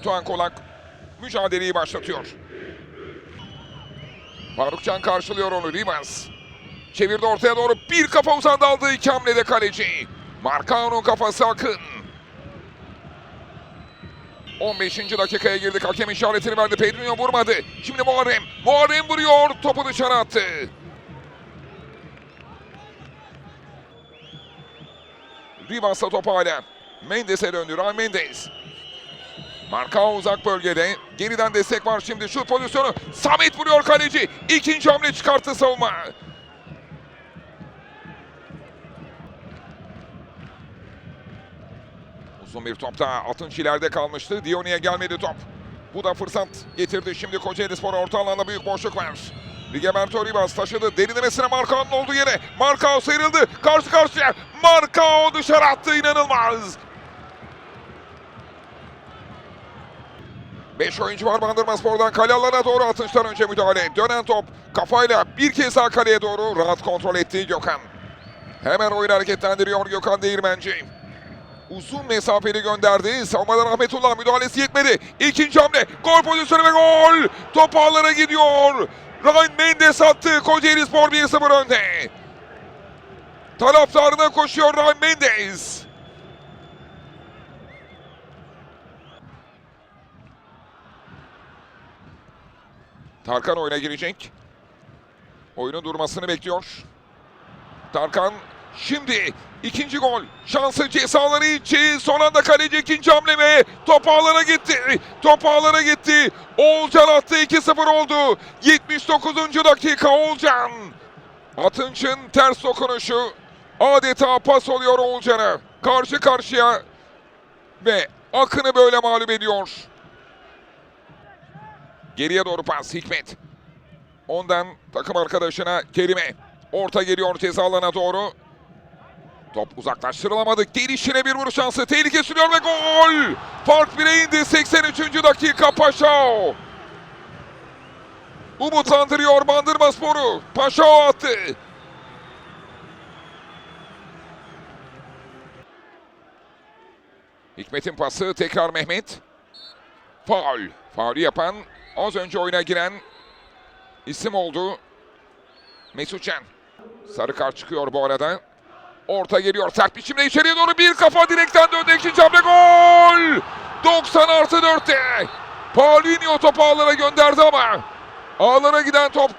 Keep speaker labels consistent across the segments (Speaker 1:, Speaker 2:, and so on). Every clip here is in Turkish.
Speaker 1: Batuhan Kolak mücadeleyi başlatıyor. Farukcan karşılıyor onu Rivas. Çevirdi ortaya doğru bir kafa uzandı aldığı iki hamlede kaleci. Marcao'nun kafası akın. 15. dakikaya girdik. Hakem işaretini verdi. Pedrinho vurmadı. Şimdi Muharrem. Muharrem vuruyor. Topu dışarı attı. Rivas'la top hala. Mendes'e döndü. Ryan Mendes. Markao uzak bölgede. Geriden destek var şimdi. Şut pozisyonu. Samet vuruyor kaleci. İkinci hamle çıkarttı savunma. Uzun bir topta Atınç ileride kalmıştı. Dioni'ye gelmedi top. Bu da fırsat getirdi. Şimdi Kocaeli Spor orta alanda büyük boşluk var. Rigoberto Ribas taşıdı. Derinlemesine Markao'nun olduğu yere. Markao sıyrıldı. Karşı karşıya. Markao dışarı attı. inanılmaz. 5 oyuncu var Bandırma Spor'dan kale doğru atıştan önce müdahale. Dönen top kafayla bir kez daha kaleye doğru rahat kontrol etti Gökhan. Hemen oyun hareketlendiriyor Gökhan Değirmenci. Uzun mesafeli gönderdi. Savunmadan Ahmetullah müdahalesi yetmedi. İkinci hamle. Gol pozisyonu ve gol. Top ağlara gidiyor. Ryan Mendes attı. Kocaeli Spor 1-0 önde. Taraftarına koşuyor Ryan Mendes. Tarkan oyuna girecek. Oyunun durmasını bekliyor. Tarkan şimdi ikinci gol. Şansı cezaları içi. Son anda kaleci ikinci hamle ve top ağlara gitti. Top ağlara gitti. Oğulcan attı 2-0 oldu. 79. dakika Oğulcan. Atınç'ın ters dokunuşu adeta pas oluyor Oğulcan'a. Karşı karşıya ve Akın'ı böyle mağlup ediyor. Geriye doğru pas Hikmet. Ondan takım arkadaşına Kerime. Orta geliyor ceza alana doğru. Top uzaklaştırılamadı. Gelişine bir vuruş şansı. Tehlike sürüyor ve gol! Fark 1'e indi. 83. dakika Paşao. Umutlandırıyor Bandırma Sporu. Paşao attı. Hikmet'in pası tekrar Mehmet. Faul. Faulü yapan az önce oyuna giren isim oldu. Mesutcan. Sarı kart çıkıyor bu arada. Orta geliyor sert biçimde içeriye doğru bir kafa direkten döndü. İkinci hamle gol! 90 artı 4'te. Paulinho topu ağlara gönderdi ama ağlara giden top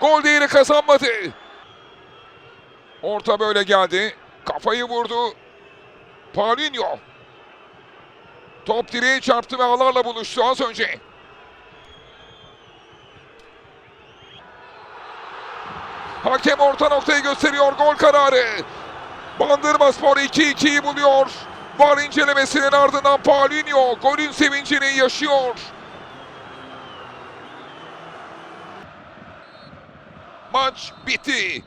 Speaker 1: gol değeri kazanmadı. Orta böyle geldi. Kafayı vurdu. Paulinho. Top direğe çarptı ve ağlarla buluştu az önce. Hakem orta noktayı gösteriyor. Gol kararı. Bandırma Spor 2-2'yi buluyor. Var incelemesinin ardından Paulinho golün sevincini yaşıyor. Maç bitti.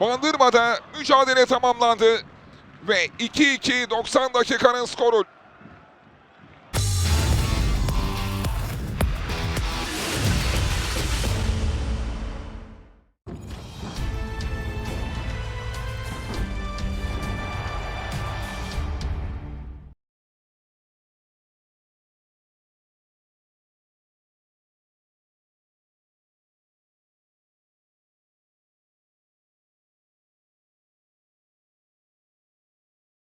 Speaker 1: Bandırma'da mücadele tamamlandı. Ve 2-2 90 dakikanın skoru